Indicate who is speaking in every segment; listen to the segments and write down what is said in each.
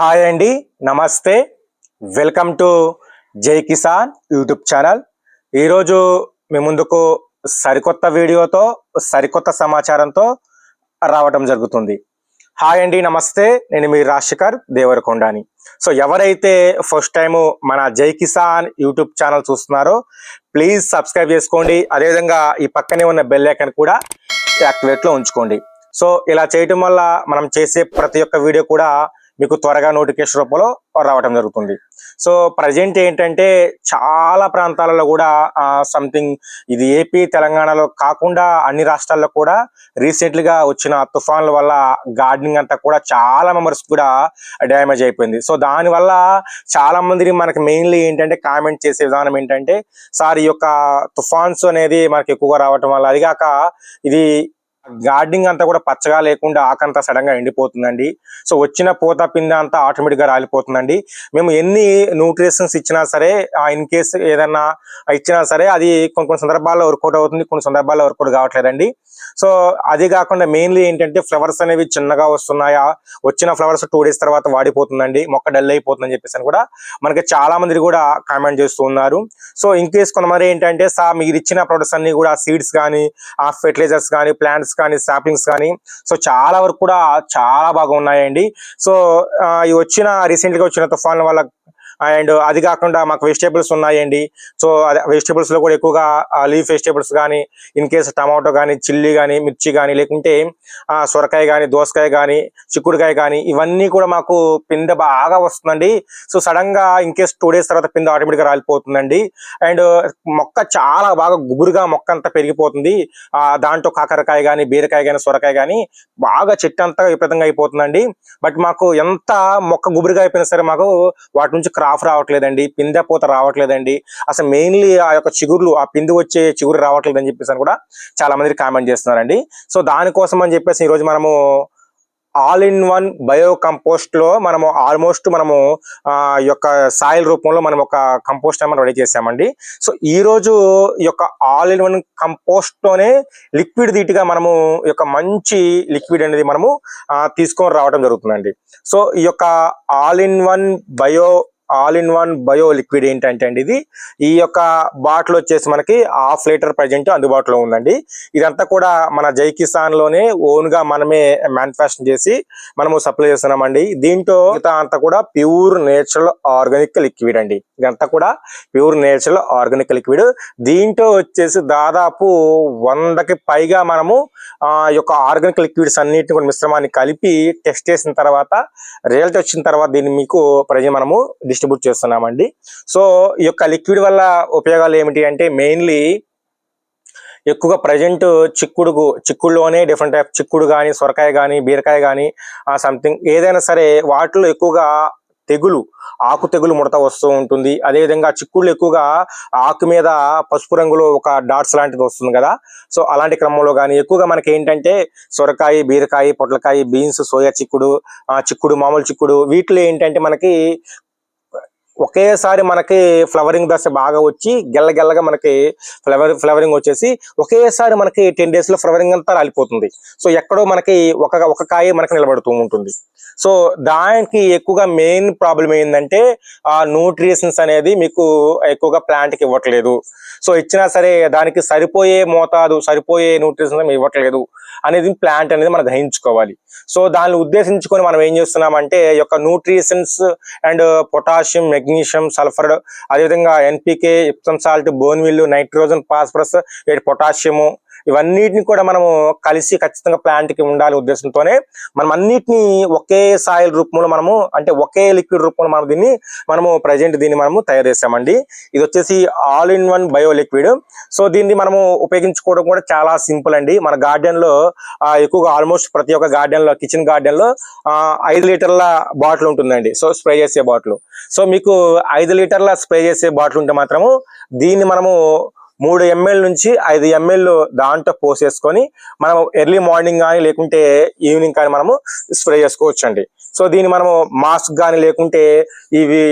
Speaker 1: Hi అండి నమస్తే. Welcome to జై కిసాన్ యూట్యూబ్ ఛానల్. ఈరోజు మీ ముందుకు సరికొత్త వీడియోతో సరికొత్త సమాచారంతో రావడం జరుగుతుంది. హాయ్ అండి నమస్తే. నేను మీ రాజశేఖర్ దేవరకొండని. సో ఎవరైతే ఫస్ట్ టైం మన జై కిసాన్ యూట్యూబ్ ఛానల్ చూస్తున్నారో ప్లీజ్ సబ్స్క్రైబ్ చేసుకోండి. అదేవిధంగా ఈ పక్కనే ఉన్న బెల్ ఐకన్ కూడా యాక్టివేట్లో ఉంచుకోండి. సో ఇలా చేయటం వల్ల మనం చేసే ప్రతి ఒక్క వీడియో కూడా మీకు త్వరగా నోటిఫికేషన్ రూపంలో రావటం జరుగుతుంది. సో ప్రజెంట్ ఏంటంటే చాలా ప్రాంతాలలో కూడా సంథింగ్ ఇది ఏపీ తెలంగాణలో కాకుండా అన్ని రాష్ట్రాల్లో కూడా రీసెంట్లీగా వచ్చిన తుఫాన్ల వల్ల గార్డెనింగ్ అంతా కూడా చాలా మెంబర్స్ కూడా డ్యామేజ్ అయిపోయింది. సో దానివల్ల చాలా మందిని మనకి మెయిన్లీ ఏంటంటే కామెంట్ చేసే విధానం ఏంటంటే సార్ ఈ యొక్క తుఫాన్స్ అనేది మనకి ఎక్కువగా రావటం వల్ల అది కాక ఇది గార్డెనింగ్ అంతా కూడా పచ్చగా లేకుండా ఆకంతా సడన్గా ఎండిపోతుందండి. సో వచ్చిన పూత పింద అంతా ఆటోమేటిక్గా రాలిపోతుందండి. మేము ఎన్ని న్యూట్రిషన్స్ ఇచ్చినా సరే ఇన్ కేస్ ఏదన్నా ఇచ్చినా సరే అది కొన్ని కొన్ని సందర్భాల్లో వర్కౌట్ అవుతుంది కొన్ని సందర్భాల్లో వర్కౌట్ కావట్లేదండి. సో అది కాకుండా మెయిన్లీ ఏంటంటే ఫ్లవర్స్ అనేవి చిన్నగా వస్తున్నాయా వచ్చిన ఫ్లవర్స్ టూ డేస్ తర్వాత వాడిపోతుందండి మొక్క డల్ అయిపోతుందని చెప్పేసి అని కూడా మనకి చాలా మంది కూడా కామెంట్ చేస్తూ ఉన్నారు. సో ఇన్ కేస్ కొంతమంది ఏంటంటే సార్ మీరు ఇచ్చిన ప్రొడక్ట్స్ అన్ని కూడా సీడ్స్ కానీ ఆ ఫెర్టిలైజర్స్ కానీ ప్లాంట్స్ కానీ శాప్లింగ్స్ కానీ సో చాలా వరకు కూడా చాలా బాగా ఉన్నాయండి సో ఆ, ఈ వచ్చిన రీసెంట్గా వచ్చిన తుఫాన్ల వల్ల అండ్ అది కాకుండా మాకు వెజిటేబుల్స్ ఉన్నాయండి. సో వెజిటేబుల్స్లో కూడా ఎక్కువగా లీఫ్ వెజిటేబుల్స్ కానీ ఇన్ కేస్ టమాటో కానీ చిల్లీ కానీ మిర్చి కానీ లేకుంటే ఆ, సొరకాయ కానీ దోసకాయ కానీ చిక్కుడుకాయ కానీ ఇవన్నీ కూడా మాకు పింద బాగా వస్తుందండి. సో సడన్గా ఇన్ కేస్ టూ డేస్ తర్వాత పిందె ఆటోమేటిక్ రాలిపోతుందండి. అండ్ మొక్క చాలా బాగా గుబురుగా మొక్క అంతా పెరిగిపోతుంది. దాంట్లో కాకరకాయ కానీ బీరకాయ కానీ సొరకాయ కానీ బాగా చెట్టు అంతా విపరీతంగా అయిపోతుందండి. బట్ మాకు ఎంత మొక్క గుబురుగా అయిపోయినా సరే మాకు వాటి నుంచి ఆఫ్ రావట్లేదండి పిందె పూత రావట్లేదండి. అసలు మెయిన్లీ ఆ యొక్క చిగుర్లు ఆ పిండి వచ్చే చిగురు రావట్లేదని చెప్పేసి అని కూడా చాలా మంది కామెంట్ చేస్తున్నారండి. సో దానికోసం అని చెప్పేసి ఈరోజు మనము ఆల్ ఇన్ వన్ బయో కంపోస్ట్లో మనము ఆల్మోస్ట్ మనము ఆ ఈ యొక్క సాయిల్ రూపంలో మనం ఒక కంపోస్ట్ మనం రెడీ చేసామండి సో ఈ రోజు ఈ యొక్క ఆల్ ఇన్ వన్ కంపోస్ట్లోనే లిక్విడ్ దీటిగా మనము ఈ యొక్క మంచి లిక్విడ్ అనేది మనము తీసుకొని రావడం జరుగుతుందండి. సో ఈ యొక్క all in one bio all in one bio liquid ఏంటంటే అండి ఇది ఈ యొక్క బాటిల్ వచ్చేసి మనకి హాఫ్ లీటర్ ప్రజెంట్ అందుబాటులో ఉందండి. ఇదంతా కూడా మన జై కిసాన్లోనే ఓన్గా మనమే మ్యానుఫాక్చర్ చేసి మనము సప్లై చేస్తున్నామండి. దీంట్లో మిగతా అంతా కూడా ప్యూర్ నేచురల్ ఆర్గానిక్ లిక్విడ్ అండి. ఇదంతా కూడా ప్యూర్ నేచురల్ ఆర్గానిక్ లిక్విడ్. దీంట్లో వచ్చేసి దాదాపు వందకి పైగా మనము ఆ యొక్క ఆర్గానిక్ లిక్విడ్స్ అన్నిటిని కూడా మిశ్రమాన్ని కలిపి టెస్ట్ చేసిన తర్వాత రిజల్ట్ వచ్చిన తర్వాత దీన్ని మీకు ప్రజెంట్ మనము డిస్ట్రిబ్యూట్ చేస్తున్నామండి. సో ఈ యొక్క లిక్విడ్ వల్ల ఉపయోగాలు ఏమిటి అంటే మెయిన్లీ ఎక్కువగా ప్రజెంట్ చిక్కుడుకు చిక్కుడులోనే డిఫరెంట్ టైప్ చిక్కుడు కానీ సొరకాయ కానీ బీరకాయ కానీ సంథింగ్ ఏదైనా సరే వాటిలో ఎక్కువగా తెగులు ఆకు తెగులు ముడత వస్తూ ఉంటుంది. అదేవిధంగా చిక్కుళ్ళు ఎక్కువగా ఆకు మీద పసుపు రంగులో ఒక డాట్స్ లాంటిది వస్తుంది కదా. సో అలాంటి క్రమంలో కానీ ఎక్కువగా మనకి ఏంటంటే సొరకాయ బీరకాయ పొట్లకాయ బీన్స్ సోయా చిక్కుడు ఆ, చిక్కుడు మామూలు చిక్కుడు వీటిలో ఏంటంటే మనకి ఒకేసారి మనకి ఫ్లవరింగ్ దశ బాగా వచ్చి గెల్లగెల్లగా మనకి ఫ్లవర్ ఫ్లవరింగ్ వచ్చేసి ఒకేసారి మనకి టెన్ డేస్లో ఫ్లవరింగ్ అంతా రాలిపోతుంది. సో ఎక్కడో మనకి ఒక ఒక కాయ మనకి నిలబడుతూ ఉంటుంది. సో దానికి ఎక్కువగా మెయిన్ ప్రాబ్లం ఏంటంటే ఆ న్యూట్రిషన్స్ అనేది మీకు ఎక్కువగా ప్లాంట్కి ఇవ్వట్లేదు. సో ఇచ్చినా సరే దానికి సరిపోయే మోతాదు సరిపోయే న్యూట్రిషన్ ఇవ్వట్లేదు అనేది ప్లాంట్ అనేది మనం గ్రహించుకోవాలి. సో దాన్ని ఉద్దేశించుకొని మనం ఏం చేస్తున్నామంటే ఈ యొక్క nutritions and potassium magnesium sulphur అదేవిధంగా ఎన్పికే ఇప్సమ్ సాల్ట్ బోన్విల్ నైట్రోజన్ ఫాస్ఫరస్ పొటాషియము ఇవన్నిటిని కూడా మనము కలిసి ఖచ్చితంగా ప్లాంట్కి ఉండాలి ఉద్దేశంతోనే మనం అన్నిటిని ఒకే సాయిల్ రూపంలో మనము అంటే ఒకే లిక్విడ్ రూపంలో మనం దీన్ని మనము ప్రజెంట్ దీన్ని మనము తయారు చేసామండి ఇది వచ్చేసి all in one bio liquid so దీన్ని మనము ఉపయోగించుకోవడం కూడా చాలా సింపుల్ అండి. మన గార్డెన్లో ఎక్కువగా ఆల్మోస్ట్ ప్రతి ఒక్క గార్డెన్లో కిచెన్ గార్డెన్లో ఐదు లీటర్ల బాటిల్ ఉంటుందండి. సో స్ప్రే చేసే బాటిల్ సో మీకు ఐదు లీటర్ల స్ప్రే చేసే బాటిల్ ఉంటే మాత్రము దీన్ని మనము మూడు ఎంఎల్ నుంచి ఐదు ఎంఎల్ దాంట్లో పోసేసుకొని మనం ఎర్లీ మార్నింగ్ కానీ లేకుంటే ఈవినింగ్ కానీ మనము స్ప్రే చేసుకోవచ్చు అండి సో దీన్ని మనము మాస్క్ కానీ లేకుంటే ఇవి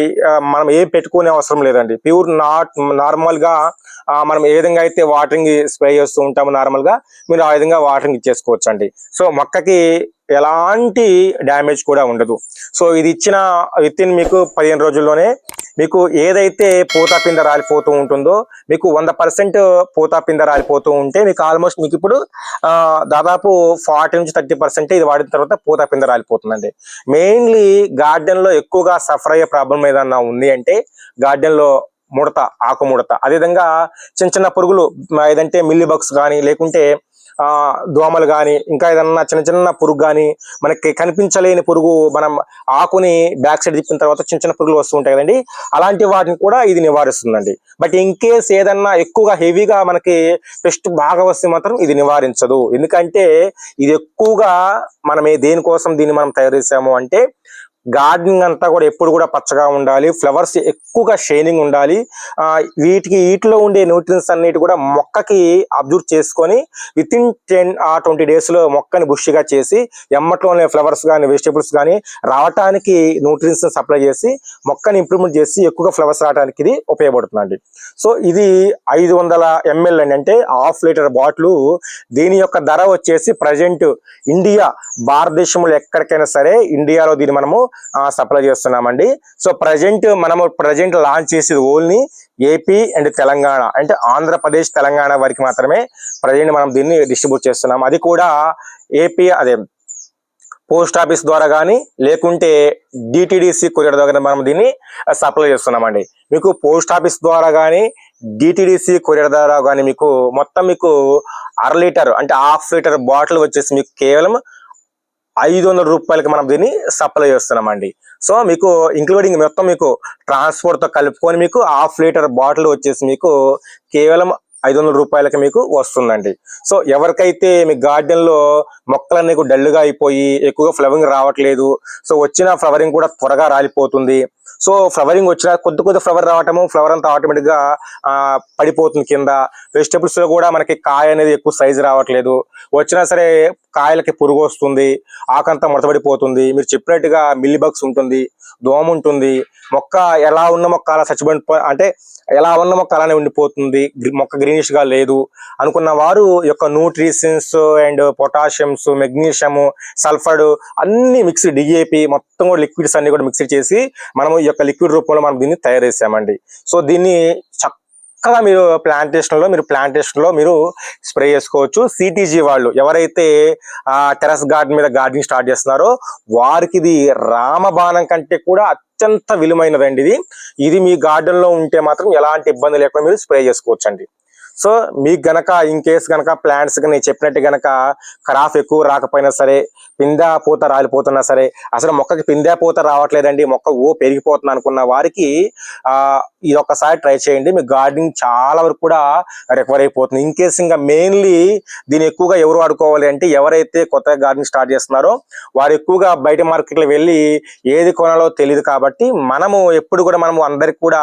Speaker 1: మనం ఏం పెట్టుకునే అవసరం లేదండి. ప్యూర్ నాట్ నార్మల్గా మనం ఏ విధంగా అయితే వాటరింగ్ స్ప్రే చేస్తూ ఉంటామో నార్మల్గా మీరు ఆ విధంగా వాటరింగ్ ఇచ్చేసుకోవచ్చు అండి సో మొక్కకి ఎలాంటి డ్యామేజ్ కూడా ఉండదు. సో ఇది ఇచ్చిన విత్ ఇన్ మీకు పదిహేను రోజుల్లోనే మీకు ఏదైతే పూత రాలిపోతూ ఉంటుందో మీకు వంద పర్సెంట్ పూత రాలిపోతూ ఉంటే మీకు ఆల్మోస్ట్ మీకు ఇప్పుడు దాదాపు ఫార్టీ నుంచి థర్టీ పర్సెంట్ ఇది వాడిన తర్వాత పూత రాలిపోతుందండి. మెయిన్లీ గార్డెన్లో ఎక్కువగా సఫర్ అయ్యే ప్రాబ్లం ఏదన్నా ఉంది అంటే గార్డెన్లో ముడత ఆకు ముడత. అదేవిధంగా చిన్న చిన్న పురుగులు ఏదంటే మిల్లీ బగ్స్ కానీ లేకుంటే దోమలు కానీ ఇంకా ఏదన్నా చిన్న చిన్న పురుగు కానీ మనకి కనిపించలేని పురుగు మనం ఆకుని బ్యాక్ సైడ్ తిప్పిన తర్వాత చిన్న చిన్న పురుగులు వస్తూ ఉంటాయి కదండి. అలాంటి వాటిని కూడా ఇది నివారిస్తుందండి. బట్ ఇన్ కేస్ ఏదన్నా ఎక్కువగా హెవీగా మనకి పెస్ట్ బాగా వస్తే మాత్రం ఇది నివారించదు. ఎందుకంటే ఇది ఎక్కువగా మనం దేనికోసం దీన్ని మనం తయారు చేసాము అంటే గార్డెనింగ్ అంతా కూడా ఎప్పుడు కూడా పచ్చగా ఉండాలి. ఫ్లవర్స్ ఎక్కువగా షైనింగ్ ఉండాలి. వీటికి వీటిలో ఉండే న్యూట్రియన్స్ అన్నిటి కూడా మొక్కకి అబ్జర్వ్ చేసుకొని విత్ ఇన్ టెన్ ఆ ట్వంటీ డేస్లో మొక్కని బుష్గా చేసి ఎమ్మట్లోనే ఫ్లవర్స్ కానీ వెజిటేబుల్స్ కానీ రావటానికి న్యూట్రియన్స్ సప్లై చేసి మొక్కని ఇంప్రూవ్మెంట్ చేసి ఎక్కువగా ఫ్లవర్స్ రావడానికి ఇది ఉపయోగపడుతుందండి. సో ఇది ఐదు వందల ఎంఎల్ అండి. అంటే హాఫ్ లీటర్ బాటిల్ దీని యొక్క ధర వచ్చేసి ప్రజెంట్ ఇండియా భారతదేశంలో ఎక్కడికైనా సరే ఇండియాలో దీన్ని మనము సప్లై చేస్తున్నామండి. సో ప్రజెంట్ మనము ప్రజెంట్ లాంచ్ చేసేది ఓన్లీ ఏపీ అండ్ తెలంగాణ. అంటే ఆంధ్రప్రదేశ్ తెలంగాణ వారికి మాత్రమే ప్రజెంట్ మనం దీన్ని డిస్ట్రిబ్యూట్ చేస్తున్నాం. అది కూడా ఏపీ అదే పోస్ట్ ఆఫీస్ ద్వారా కానీ లేకుంటే డిటిడిసి కొరియర్ ద్వారా మనం దీన్ని సప్లై చేస్తున్నామండి. మీకు పోస్ట్ ఆఫీస్ ద్వారా కానీ డిటిడిసి కొరియర్ ద్వారా కానీ మీకు మొత్తం మీకు అర లీటర్ అంటే హాఫ్ లీటర్ బాటిల్ వచ్చేసి మీకు కేవలం ఐదు వందల రూపాయలకి మనం దీన్ని సప్లై చేస్తున్నామండి. సో మీకు ఇంక్లూడింగ్ మొత్తం మీకు ట్రాన్స్పోర్ట్తో కలుపుకొని మీకు హాఫ్ లీటర్ బాటిల్ వచ్చేసి మీకు కేవలం ఐదు వందల రూపాయలకి మీకు వస్తుందండి. సో ఎవరికైతే మీ గార్డెన్లో మొక్కలన్నీ డల్గా అయిపోయి ఎక్కువగా ఫ్లవరింగ్ రావట్లేదు సో వచ్చిన ఫ్లవరింగ్ కూడా త్వరగా రాలిపోతుంది సో ఫ్లవరింగ్ వచ్చిన కొద్ది కొద్ది ఫ్లవర్ రావటము ఫ్లవర్ అంతా ఆటోమేటిక్గా పడిపోతుంది కింద. వెజిటబుల్స్లో కూడా మనకి కాయ అనేది ఎక్కువ సైజు రావట్లేదు. వచ్చినా సరే కాయలకి పురుగు వస్తుంది ఆకంతా ముడతబడిపోతుంది. మీరు చెప్పినట్టుగా మిల్లీబగ్స్ ఉంటుంది దోమ ఉంటుంది. మొక్క ఎలా ఉన్న మొక్క అలా చచ్చిపోయి అంటే ఎలా ఉన్న మొక్క అలానే ఉండిపోతుంది. మొక్క గ్రీనిష్గా లేదు అనుకున్న వారు యొక్క న్యూట్రిషన్స్ అండ్ పొటాషియమ్స్ మెగ్నీషియం సల్ఫర్డ్ అన్ని మిక్స్ డిఏపి మొత్తం కూడా లిక్విడ్స్ అన్ని కూడా మిక్స్ చేసి మనము ఈ యొక్క లిక్విడ్ రూపంలో మనం దీన్ని తయారు చేసామండి సో దీన్ని చక్కగా మీరు ప్లాంటేషన్లో మీరు ప్లాంటేషన్లో మీరు స్ప్రే చేసుకోవచ్చు. సిటీజీ వాళ్ళు ఎవరైతే ఆ టెరస్ గార్డెన్ మీద గార్డెనింగ్ స్టార్ట్ చేస్తున్నారో వారికి ఇది రామబాణం కంటే కూడా అత్యంత విలువైనదండి ఇది. ఇది మీ గార్డెన్లో ఉంటే మాత్రం ఎలాంటి ఇబ్బంది లేకుండా మీరు స్ప్రే చేసుకోవచ్చు అండి సో మీకు గనక ఇన్ కేస్ గనక ప్లాంట్స్ నేను చెప్పినట్టు గనక క్రాఫ్ ఎక్కువ రాకపోయినా సరే పిందా పూత రాలిపోతున్నా సరే అసలు మొక్కకి పిందా పూత రావట్లేదండి మొక్క ఓ పెరిగిపోతుంది అనుకున్న వారికి ఆ ఇది ఒక్కసారి ట్రై చేయండి మీ గార్డెనింగ్ చాలా వరకు కూడా రికవర్ అయిపోతుంది. ఇన్ కేస్ ఇంకా మెయిన్లీ దీన్ని ఎక్కువగా ఎవరు వాడుకోవాలి అంటే ఎవరైతే కొత్తగా గార్డెనింగ్ స్టార్ట్ చేస్తున్నారో వారు ఎక్కువగా బయట మార్కెట్లో వెళ్ళి ఏది కొనాలో తెలియదు కాబట్టి మనము ఎప్పుడు కూడా మనము అందరికి కూడా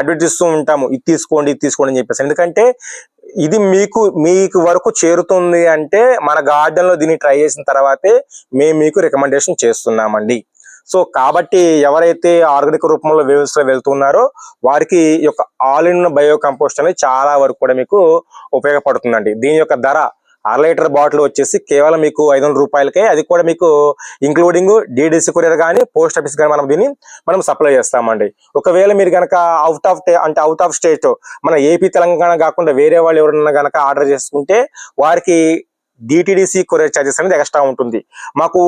Speaker 1: అడ్వర్టైజ్ ఉంటాము ఇది తీసుకోండి ఇది తీసుకోండి అని చెప్పేసి. ఎందుకంటే ఇది మీకు మీకు వరకు చేరుతుంది అంటే మన గార్డెన్లో దీన్ని ట్రై చేసిన తర్వాతే మేము మీకు రికమెండేషన్ చేస్తున్నామండి. సో కాబట్టి ఎవరైతే ఆర్గానిక్ రూపంలో వ్యవస్థలో వెళ్తున్నారో వారికి ఈ యొక్క ఆల్ ఇన్ బయో కంపోస్ట్ అనేది చాలా వరకు కూడా మీకు ఉపయోగపడుతుందండి. దీని యొక్క ధర అర లీటర్ బాటిల్ వచ్చేసి కేవలం మీకు ఐదు వందల రూపాయలకే. అది కూడా మీకు ఇంక్లూడింగ్ డిడిసి కొరియర్ కానీ పోస్ట్ ఆఫీస్ కానీ మనం దీన్ని మనం సప్లై చేస్తామండి. ఒకవేళ మీరు కనుక అవుట్ ఆఫ్ అంటే అవుట్ ఆఫ్ స్టేట్ మన ఏపీ తెలంగాణ కాకుండా వేరే వాళ్ళు ఎవరన్నా కనుక ఆర్డర్ చేసుకుంటే వారికి డిటిడిసి కొరియర్ ఛార్జెస్ అనేది ఎక్స్ట్రా ఉంటుంది. మాకు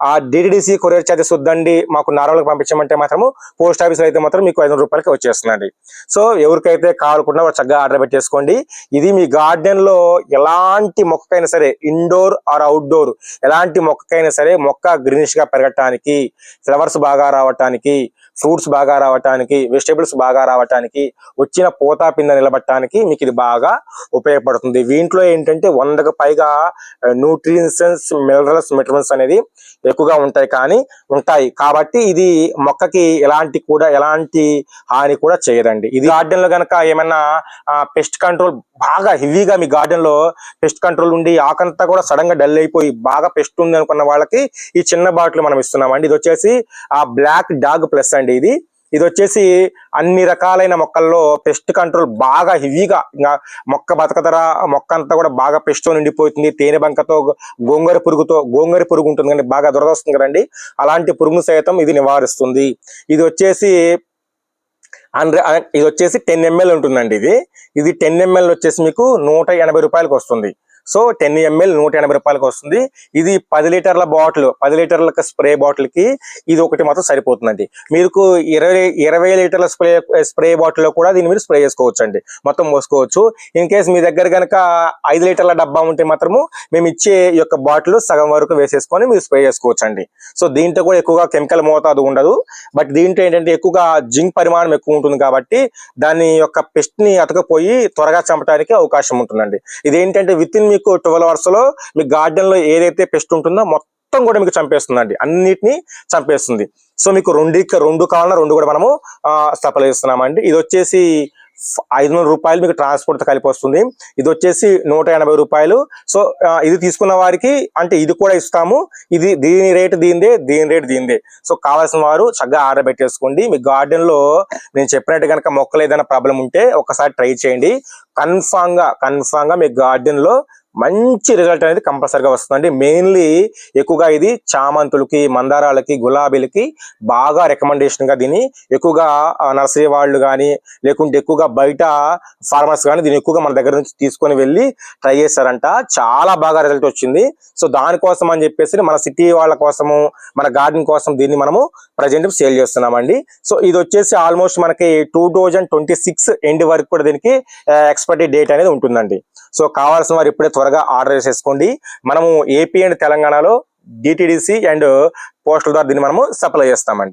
Speaker 1: ఆ డిటిడిసి కొరియర్ ఛార్జెస్ వద్దండి మాకు నార్మల్గా పంపించమంటే మాత్రము పోస్ట్ ఆఫీస్ అయితే మాత్రం మీకు ఐదు రూపాయలకి వచ్చేస్తుందండి. సో ఎవరికైతే కావాలనుకున్నా చక్కగా ఆర్డర్ పెట్టేసుకోండి. ఇది మీ గార్డెన్లో ఎలాంటి మొక్కకైనా సరే ఇండోర్ ఆర్ అవుట్డోర్ ఎలాంటి మొక్కకైనా సరే మొక్క గ్రీనిష్గా పెరగటానికి ఫ్లవర్స్ బాగా రావటానికి ఫ్రూట్స్ బాగా రావటానికి వెజిటేబుల్స్ బాగా రావటానికి వచ్చిన పోతా పిండ నిలబట్టడానికి మీకు ఇది బాగా ఉపయోగపడుతుంది. దీంట్లో ఏంటంటే వందకు పైగా న్యూట్రియన్స్ మినరల్స్ విటమిన్స్ అనేది ఎక్కువగా ఉంటాయి కానీ ఉంటాయి. కాబట్టి ఇది మొక్కకి ఎలాంటి కూడా ఎలాంటి హాని కూడా చేయదండి. ఇది గార్డెన్లో గనక ఏమైనా పెస్ట్ కంట్రోల్ బాగా హెవీగా మీ గార్డెన్లో పెస్ట్ కంట్రోల్ ఉండి ఆకంతా కూడా సడన్గా డల్ అయిపోయి బాగా పెస్ట్ ఉంది అనుకున్న వాళ్ళకి ఈ చిన్న బాటిల్ మనం ఇస్తున్నామండి. ఇది వచ్చేసి ఆ బ్లాక్ డాగ్ ప్లస్ అండి. ఇది. ఇది వచ్చేసి అన్ని రకాలైన మొక్కల్లో పెస్ట్ కంట్రోల్ బాగా హెవీగా ఇంకా మొక్క బతకదర మొక్క అంతా కూడా బాగా పెస్ట్ నిండిపోతుంది. తేనె బంకతో గోంగూర పురుగుతో గోంగర పురుగు ఉంటుంది కానీ బాగా దురదొస్తుంది కదండి. అలాంటి పురుగును సైతం ఇది నివారిస్తుంది. ఇది వచ్చేసి ఇది వచ్చేసి టెన్ ఎంఎల్ ఉంటుందండి ఇది. ఇది టెన్ ఎంఎల్ వచ్చేసి మీకు నూట ఎనభై రూపాయలకు వస్తుంది. సో టెన్ ఎంఎల్ నూట ఎనభై రూపాయలకు వస్తుంది. ఇది పది లీటర్ల బాటిల్ పది లీటర్ల స్ప్రే బాటిల్కి ఇది ఒకటి మాత్రం సరిపోతుందండి. మీకు ఇరవై ఇరవై లీటర్ల స్ప్రే స్ప్రే బాటిల్లో కూడా దీన్ని మీరు స్ప్రే చేసుకోవచ్చు అండి మొత్తం మోసుకోవచ్చు ఇన్ కేస్ మీ దగ్గర కనుక ఐదు లీటర్ల డబ్బా ఉంటే మాత్రము మేము ఇచ్చే ఈ యొక్క బాటిల్ సగం వరకు వేసేసుకొని మీరు స్ప్రే చేసుకోవచ్చు అండి సో దీంట్లో కూడా ఎక్కువగా కెమికల్ మోతాదు ఉండదు. బట్ దీంట్లో ఏంటంటే ఎక్కువగా జింక్ పరిమాణం ఎక్కువ ఉంటుంది కాబట్టి దాని యొక్క పెస్ట్ని అతకపోయి త్వరగా చంపడానికి అవకాశం ఉంటుందండి. ఇదేంటంటే విత్ ఇన్ మీకు ట్వెల్వ్ అవర్స్లో మీ గార్డెన్లో ఏదైతే పెస్ట్ ఉంటుందో మొత్తం కూడా మీకు చంపేస్తుందండి. అన్నిటిని చంపేస్తుంది. సో మీకు రెండు రెండు కావాలన్నా రెండు కూడా మనము సప్లై చేస్తున్నామండి. ఇది వచ్చేసి ఐదు వందల రూపాయలు మీకు ట్రాన్స్పోర్ట్ కలిపి వస్తుంది. ఇది వచ్చేసి నూట ఎనభై రూపాయలు. సో ఇది తీసుకున్న వారికి అంటే ఇది కూడా ఇస్తాము. ఇది దీని రేటు దీనిదే దీని రేటు దీనిదే సో కావాల్సిన వారు చక్కగా ఆర్డర్ పెట్టేసుకోండి. మీ గార్డెన్లో నేను చెప్పినట్టు కనుక మొక్కలు ఏదైనా ప్రాబ్లం ఉంటే ఒకసారి ట్రై చేయండి. కన్ఫామ్గా కన్ఫామ్గా మీ గార్డెన్లో మంచి రిజల్ట్ అనేది కంపల్సరిగా వస్తుందండి. మెయిన్లీ ఎక్కువగా ఇది చామంతులకి మందారాలకి గులాబీలకి బాగా రికమెండేషన్గా దీన్ని ఎక్కువగా నర్సరీ వాళ్ళు కానీ లేకుంటే ఎక్కువగా బయట ఫార్మర్స్ కానీ దీన్ని ఎక్కువగా మన దగ్గర నుంచి తీసుకొని వెళ్ళి ట్రై చేశారంట. చాలా బాగా రిజల్ట్ వచ్చింది. సో దానికోసం అని చెప్పేసి మన సిటీ వాళ్ళ కోసము మన గార్డెన్ కోసం దీన్ని మనము ప్రజెంట్ సేల్ చేస్తున్నామండి. సో ఇది వచ్చేసి ఆల్మోస్ట్ మనకి టూ ట్వంటీ సిక్స్ ఎండ్ వరకు కూడా దీనికి ఎక్స్పైరీ డేట్ అనేది ఉంటుందండి. సో కావాల్సిన వారు ఇప్పుడే త్వరగా ఆర్డర్ చేసేసుకోండి. మనము ఏపీ అండ్ తెలంగాణలో డిటిడిసి అండ్ పోస్టల్ ద్వారా దీన్ని మనము సప్లై చేస్తామండి.